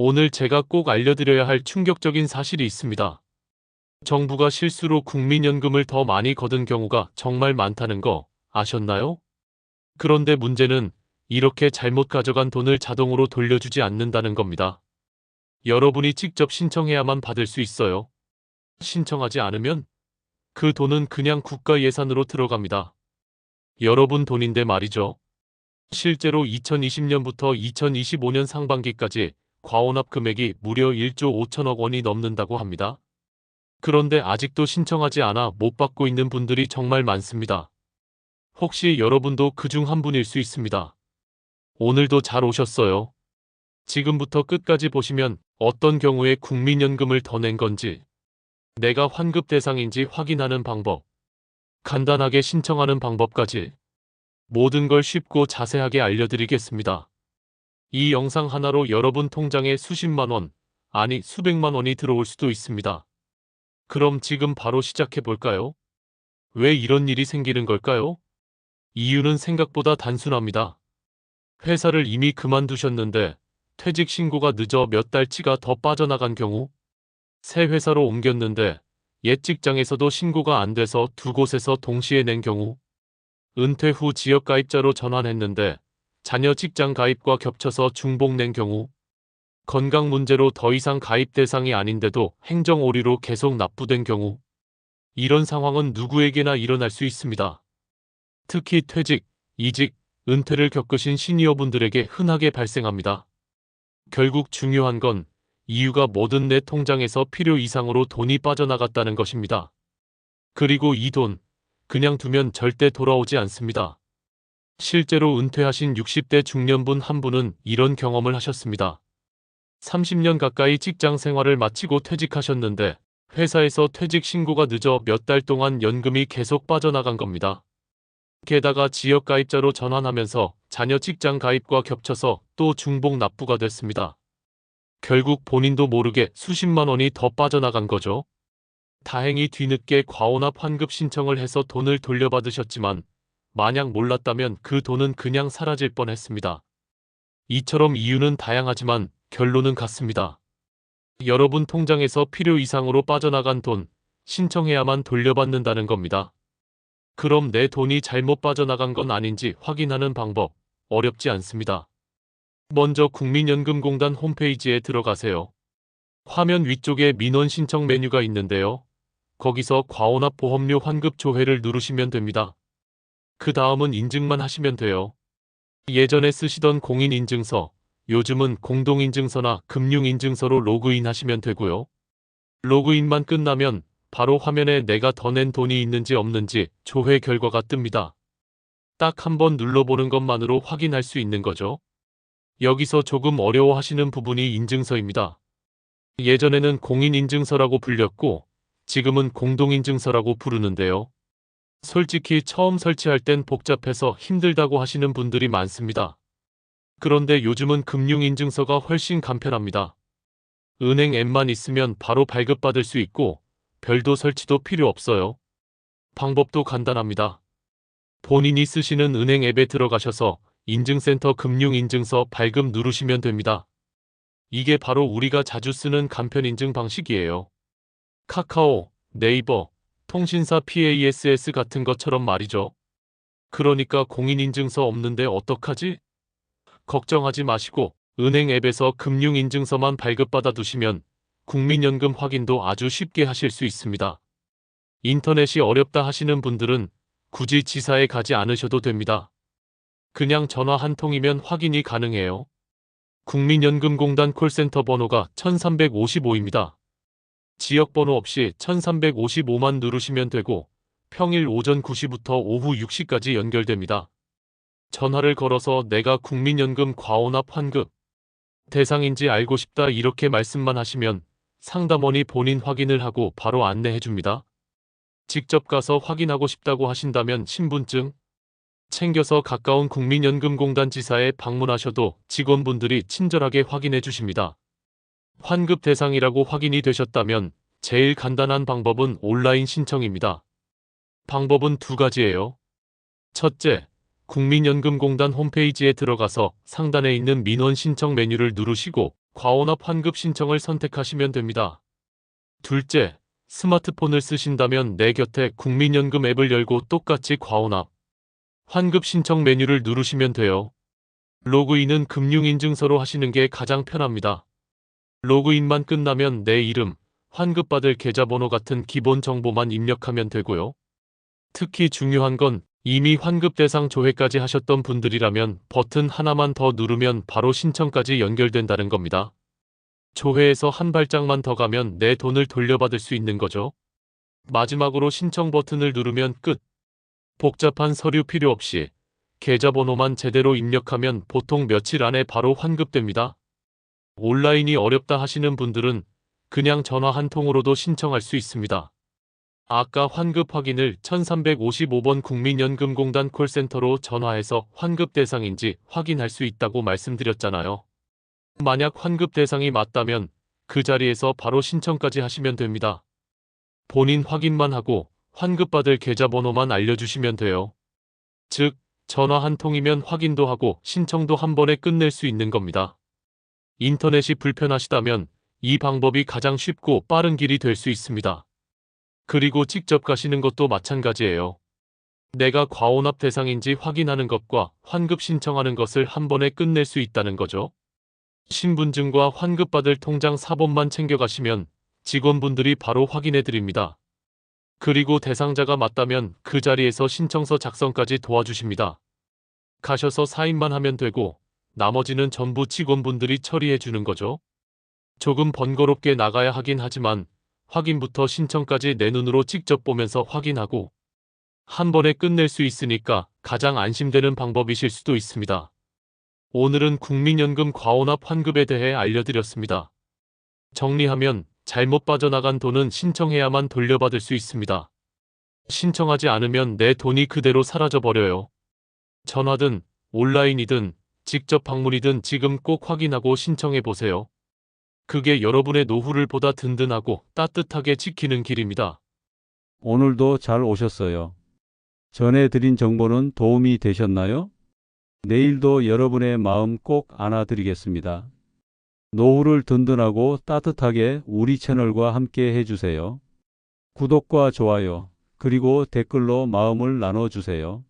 오늘 제가 꼭 알려드려야 할 충격적인 사실이 있습니다. 정부가 실수로 국민연금을 더 많이 거둔 경우가 정말 많다는 거 아셨나요? 그런데 문제는 이렇게 잘못 가져간 돈을 자동으로 돌려주지 않는다는 겁니다. 여러분이 직접 신청해야만 받을 수 있어요. 신청하지 않으면 그 돈은 그냥 국가 예산으로 들어갑니다. 여러분 돈인데 말이죠. 실제로 2020년부터 2025년 상반기까지 과원합 금액이 무려 1조 5천억 원이 넘는다고 합니다. 그런데 아직도 신청하지 않아 못 받고 있는 분들이 정말 많습니다. 혹시 여러분도 그 중 한 분일 수 있습니다. 오늘도 잘 오셨어요. 지금부터 끝까지 보시면 어떤 경우에 국민연금을 더 낸 건지, 내가 환급 대상인지 확인하는 방법, 간단하게 신청하는 방법까지 모든 걸 쉽고 자세하게 알려드리겠습니다. 이 영상 하나로 여러분 통장에 수십만 원, 아니 수백만 원이 들어올 수도 있습니다. 그럼 지금 바로 시작해 볼까요? 왜 이런 일이 생기는 걸까요? 이유는 생각보다 단순합니다. 회사를 이미 그만두셨는데 퇴직 신고가 늦어 몇 달치가 더 빠져나간 경우, 새 회사로 옮겼는데 옛 직장에서도 신고가 안 돼서 두 곳에서 동시에 낸 경우, 은퇴 후 지역 가입자로 전환했는데 자녀 직장 가입과 겹쳐서 중복 낸 경우, 건강 문제로 더 이상 가입 대상이 아닌데도 행정 오류로 계속 납부된 경우, 이런 상황은 누구에게나 일어날 수 있습니다. 특히 퇴직, 이직, 은퇴를 겪으신 시니어분들에게 흔하게 발생합니다. 결국 중요한 건 이유가 뭐든 내 통장에서 필요 이상으로 돈이 빠져나갔다는 것입니다. 그리고 이 돈, 그냥 두면 절대 돌아오지 않습니다. 실제로 은퇴하신 60대 중년분 한 분은 이런 경험을 하셨습니다. 30년 가까이 직장 생활을 마치고 퇴직하셨는데 회사에서 퇴직 신고가 늦어 몇 달 동안 연금이 계속 빠져나간 겁니다. 게다가 지역 가입자로 전환하면서 자녀 직장 가입과 겹쳐서 또 중복 납부가 됐습니다. 결국 본인도 모르게 수십만 원이 더 빠져나간 거죠. 다행히 뒤늦게 과원합 환급 신청을 해서 돈을 돌려받으셨지만 만약 몰랐다면 그 돈은 그냥 사라질 뻔했습니다. 이처럼 이유는 다양하지만 결론은 같습니다. 여러분 통장에서 필요 이상으로 빠져나간 돈 신청해야만 돌려받는다는 겁니다. 그럼 내 돈이 잘못 빠져나간 건 아닌지 확인하는 방법 어렵지 않습니다. 먼저 국민연금공단 홈페이지에 들어가세요. 화면 위쪽에 민원 신청 메뉴가 있는데요. 거기서 과원합 보험료 환급 조회를 누르시면 됩니다. 그 다음은 인증만 하시면 돼요. 예전에 쓰시던 공인인증서, 요즘은 공동인증서나 금융인증서로 로그인 하시면 되고요. 로그인만 끝나면 바로 화면에 내가 더 낸 돈이 있는지 없는지 조회 결과가 뜹니다. 딱 한 번 눌러보는 것만으로 확인할 수 있는 거죠. 여기서 조금 어려워하시는 부분이 인증서입니다. 예전에는 공인인증서라고 불렸고 지금은 공동인증서라고 부르는데요. 솔직히 처음 설치할 땐 복잡해서 힘들다고 하시는 분들이 많습니다. 그런데 요즘은 금융인증서가 훨씬 간편합니다. 은행 앱만 있으면 바로 발급받을 수 있고 별도 설치도 필요 없어요. 방법도 간단합니다. 본인이 쓰시는 은행 앱에 들어가셔서 인증센터 금융인증서 발급 누르시면 됩니다. 이게 바로 우리가 자주 쓰는 간편인증 방식이에요. 카카오, 네이버, 통신사 PASS 같은 것처럼 말이죠. 그러니까 공인인증서 없는데 어떡하지? 걱정하지 마시고 은행 앱에서 금융인증서만 발급받아 두시면 국민연금 확인도 아주 쉽게 하실 수 있습니다. 인터넷이 어렵다 하시는 분들은 굳이 지사에 가지 않으셔도 됩니다. 그냥 전화 한 통이면 확인이 가능해요. 국민연금공단 콜센터 번호가 1355입니다. 지역번호 없이 1355만 누르시면 되고 평일 오전 9시부터 오후 6시까지 연결됩니다. 전화를 걸어서 내가 국민연금 과원합 환급 대상인지 알고 싶다 이렇게 말씀만 하시면 상담원이 본인 확인을 하고 바로 안내해 줍니다. 직접 가서 확인하고 싶다고 하신다면 신분증 챙겨서 가까운 국민연금공단 지사에 방문하셔도 직원분들이 친절하게 확인해 주십니다. 환급 대상이라고 확인이 되셨다면 제일 간단한 방법은 온라인 신청입니다. 방법은 두 가지예요. 첫째, 국민연금공단 홈페이지에 들어가서 상단에 있는 민원 신청 메뉴를 누르시고 과원합 환급 신청을 선택하시면 됩니다. 둘째, 스마트폰을 쓰신다면 내 곁에 국민연금 앱을 열고 똑같이 과원합 환급 신청 메뉴를 누르시면 돼요. 로그인은 금융인증서로 하시는 게 가장 편합니다. 로그인만 끝나면 내 이름, 환급받을 계좌번호 같은 기본 정보만 입력하면 되고요. 특히 중요한 건 이미 환급 대상 조회까지 하셨던 분들이라면 버튼 하나만 더 누르면 바로 신청까지 연결된다는 겁니다. 조회에서 한 발짝만 더 가면 내 돈을 돌려받을 수 있는 거죠. 마지막으로 신청 버튼을 누르면 끝. 복잡한 서류 필요 없이 계좌번호만 제대로 입력하면 보통 며칠 안에 바로 환급됩니다. 온라인이 어렵다 하시는 분들은 그냥 전화 한 통으로도 신청할 수 있습니다. 아까 환급 확인을 1355번 국민연금공단 콜센터로 전화해서 환급 대상인지 확인할 수 있다고 말씀드렸잖아요. 만약 환급 대상이 맞다면 그 자리에서 바로 신청까지 하시면 됩니다. 본인 확인만 하고 환급받을 계좌번호만 알려주시면 돼요. 즉, 전화 한 통이면 확인도 하고 신청도 한 번에 끝낼 수 있는 겁니다. 인터넷이 불편하시다면 이 방법이 가장 쉽고 빠른 길이 될 수 있습니다. 그리고 직접 가시는 것도 마찬가지예요. 내가 과온합 대상인지 확인하는 것과 환급 신청하는 것을 한 번에 끝낼 수 있다는 거죠. 신분증과 환급받을 통장 사본만 챙겨가시면 직원분들이 바로 확인해 드립니다. 그리고 대상자가 맞다면 그 자리에서 신청서 작성까지 도와주십니다. 가셔서 사인만 하면 되고 나머지는 전부 직원분들이 처리해 주는 거죠. 조금 번거롭게 나가야 하긴 하지만 확인부터 신청까지 내 눈으로 직접 보면서 확인하고 한 번에 끝낼 수 있으니까 가장 안심되는 방법이실 수도 있습니다. 오늘은 국민연금 과원합 환급에 대해 알려드렸습니다. 정리하면 잘못 빠져나간 돈은 신청해야만 돌려받을 수 있습니다. 신청하지 않으면 내 돈이 그대로 사라져버려요. 전화든 온라인이든 직접 방문이든 지금 꼭 확인하고 신청해 보세요. 그게 여러분의 노후를 보다 든든하고 따뜻하게 지키는 길입니다. 오늘도 잘 오셨어요. 전해드린 정보는 도움이 되셨나요? 내일도 여러분의 마음 꼭 안아드리겠습니다. 노후를 든든하고 따뜻하게 우리 채널과 함께 해주세요. 구독과 좋아요, 그리고 댓글로 마음을 나눠주세요.